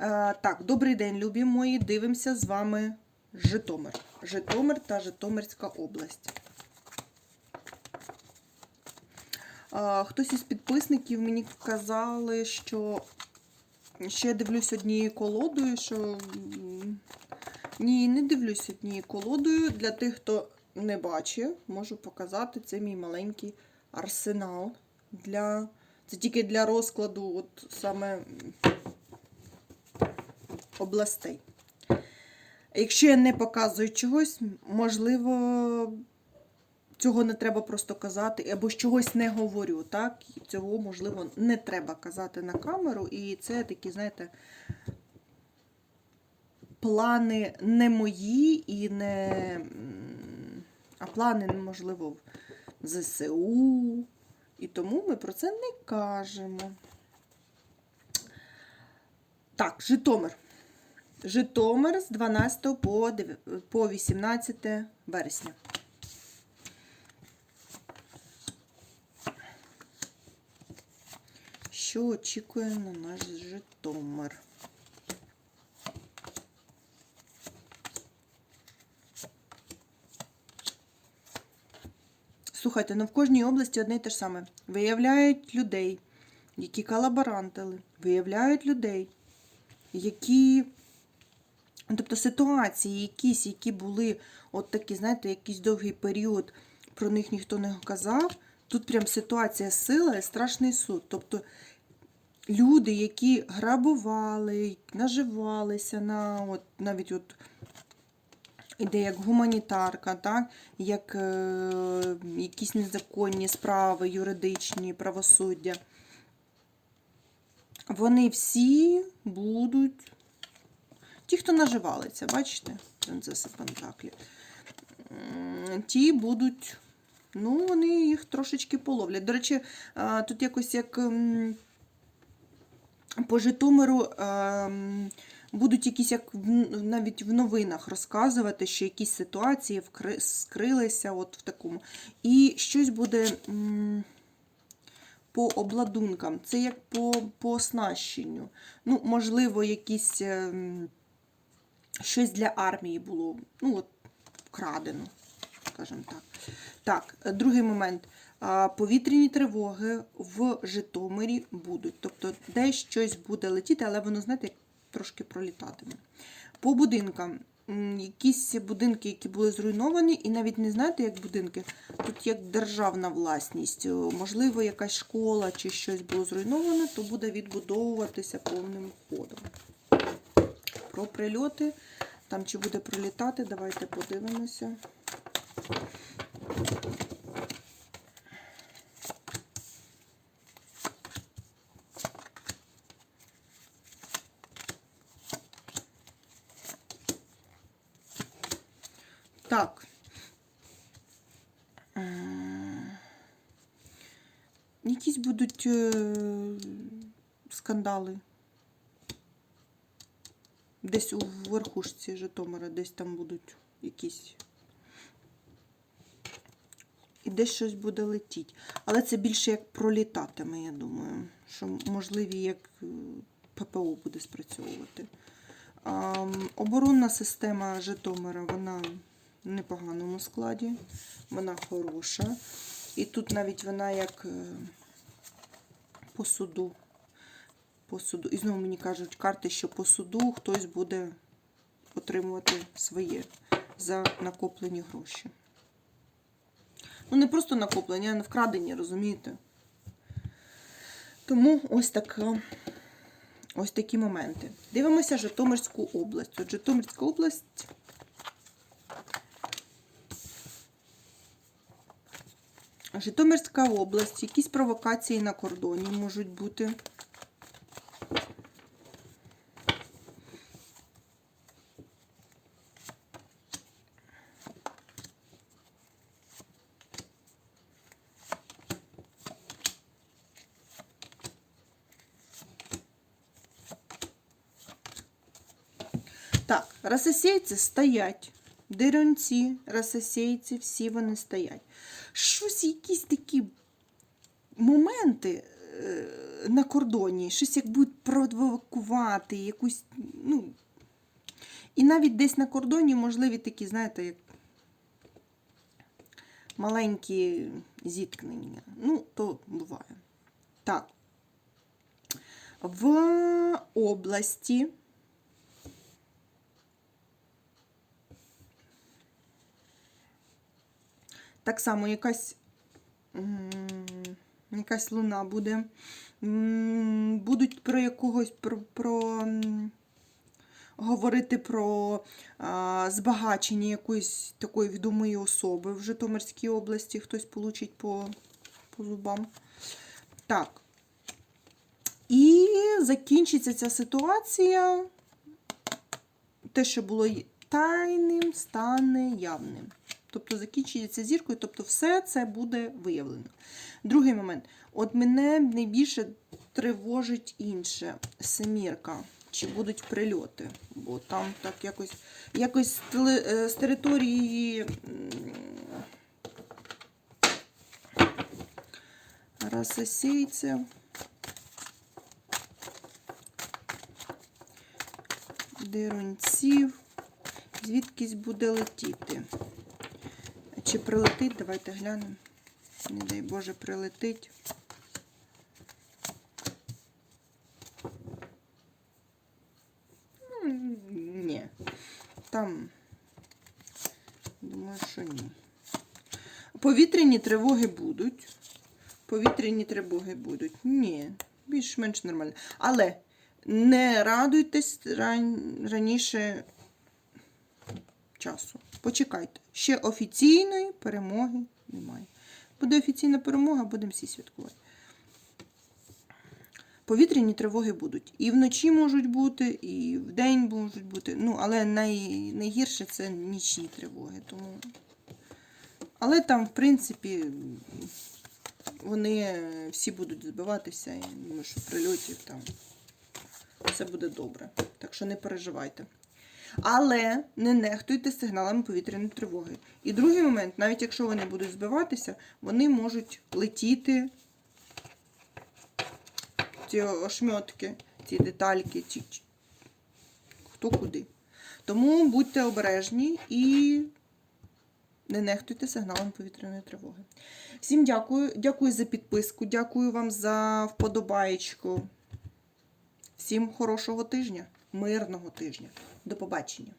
Е, так, добрий день, любі мої. Дивимося з вами Житомир. Житомир та Житомирська область. Е, хтось із підписників мені казали, що ще дивлюсь однією колодою, що ні, не дивлюсь однією колодою. Для тих, хто не бачив, можу показати. Це мій маленький арсенал. Для... Це тільки для розкладу, от саме областей. Якщо я не показую чогось, можливо, цього не треба просто казати, або ж чогось не говорю, так? Цього, можливо, не треба казати на камеру. І це такі, знаєте, плани не мої і не. А плани, можливо, ЗСУ. І тому ми про це не кажемо. Так, Житомир. Житомир з 12 по 18 вересня. Що очікує на наш Житомир? Слухайте, ну в кожній області одне й те ж саме. Виявляють людей, які колаборантили, виявляють людей, які. Тобто ситуації якісь, які були от такі, знаєте, якийсь довгий період, про них ніхто не казав. Тут прям ситуація сила і страшний суд. Тобто люди, які грабували, наживалися на от, навіть от іде як гуманітарка, так? як е, якісь незаконні справи, юридичні, правосуддя. Вони всі будуть. Ті, хто наживалися, бачите, принцеса Пентаклі. Ті будуть, ну, вони їх трошечки половлять. До речі, тут якось як по Житомиру ем, будуть якісь як навіть в новинах розказувати, що якісь ситуації вкри- скрилися от в такому. І щось буде по обладункам. Це як по, по оснащенню. Ну, можливо, якісь ем, щось для армії було. Ну, от, вкрадено, скажімо так. Так, е, другий момент. Повітряні тривоги в Житомирі будуть. Тобто, десь щось буде летіти, але воно, знаєте, трошки пролітатиме. По будинкам. Якісь будинки, які були зруйновані, і навіть не знаєте, як будинки, тут як державна власність. Можливо, якась школа чи щось було зруйноване, то буде відбудовуватися повним ходом. Про прильоти, там чи буде прилітати, давайте подивимося. Так. Якісь будуть е, скандали. Десь у верхушці Житомира, десь там будуть якісь. І десь щось буде летіти. Але це більше як пролітатиме, я думаю. Що можливі як е, ППО буде спрацьовувати. А, оборонна система Житомира, вона в непоганому складі, вона хороша. І тут навіть вона як е, по суду. По. І знову мені кажуть карти, що по суду хтось буде отримувати своє за накоплені гроші. Ну, не просто накоплені, а не вкрадені, розумієте? Тому ось така. Ось такі моменти. Дивимося Житомирську область. От Житомирська область. Житомирська область, якісь провокації на кордоні можуть бути. Так, расосейці стоять. Дерунці, расосейці, всі вони стоять. Щось, якісь такі моменти е, на кордоні, щось як будуть провокувати. якусь, ну, і навіть десь на кордоні можливі такі, знаєте, як маленькі зіткнення. Ну, то буває. Так. В області так само якась, якась луна буде. Будуть про якогось про, про говорити про а, збагачення якоїсь такої відомої особи в Житомирській області. Хтось получить по, по зубам. Так. І закінчиться ця ситуація. Те, що було тайним, стане явним. Тобто закінчиться зіркою, тобто все це буде виявлено. Другий момент. От мене найбільше тривожить інше. Семірка. Чи будуть прильоти? Бо там так якось, якось з, е, території м. Дирунців. Звідкись буде летіти. Чи прилетить? Давайте глянемо. Не дай Боже, прилетить. Ну, Ні. Там. Думаю, що ні. Повітряні тривоги будуть. Повітряні тривоги будуть. Ні, більш-менш нормально. Але не радуйтесь ран... раніше. Почекайте. Ще офіційної перемоги немає. Буде офіційна перемога, будемо всі святкувати. Повітряні тривоги будуть. І вночі можуть бути, і вдень можуть бути. Ну, але най... найгірше це нічні тривоги. Тому... Але там, в принципі, вони всі будуть збиватися. Я думаю, що прильотів там все буде добре. Так що не переживайте. Але не нехтуйте сигналами повітряної тривоги. І другий момент, навіть якщо вони будуть збиватися, вони можуть летіти, ці ошмьотки, ці детальки, ці, хто куди. Тому будьте обережні і не нехтуйте сигналом повітряної тривоги. Всім дякую. Дякую за підписку, дякую вам за вподобаєчку. Всім хорошого тижня, мирного тижня. До побачення.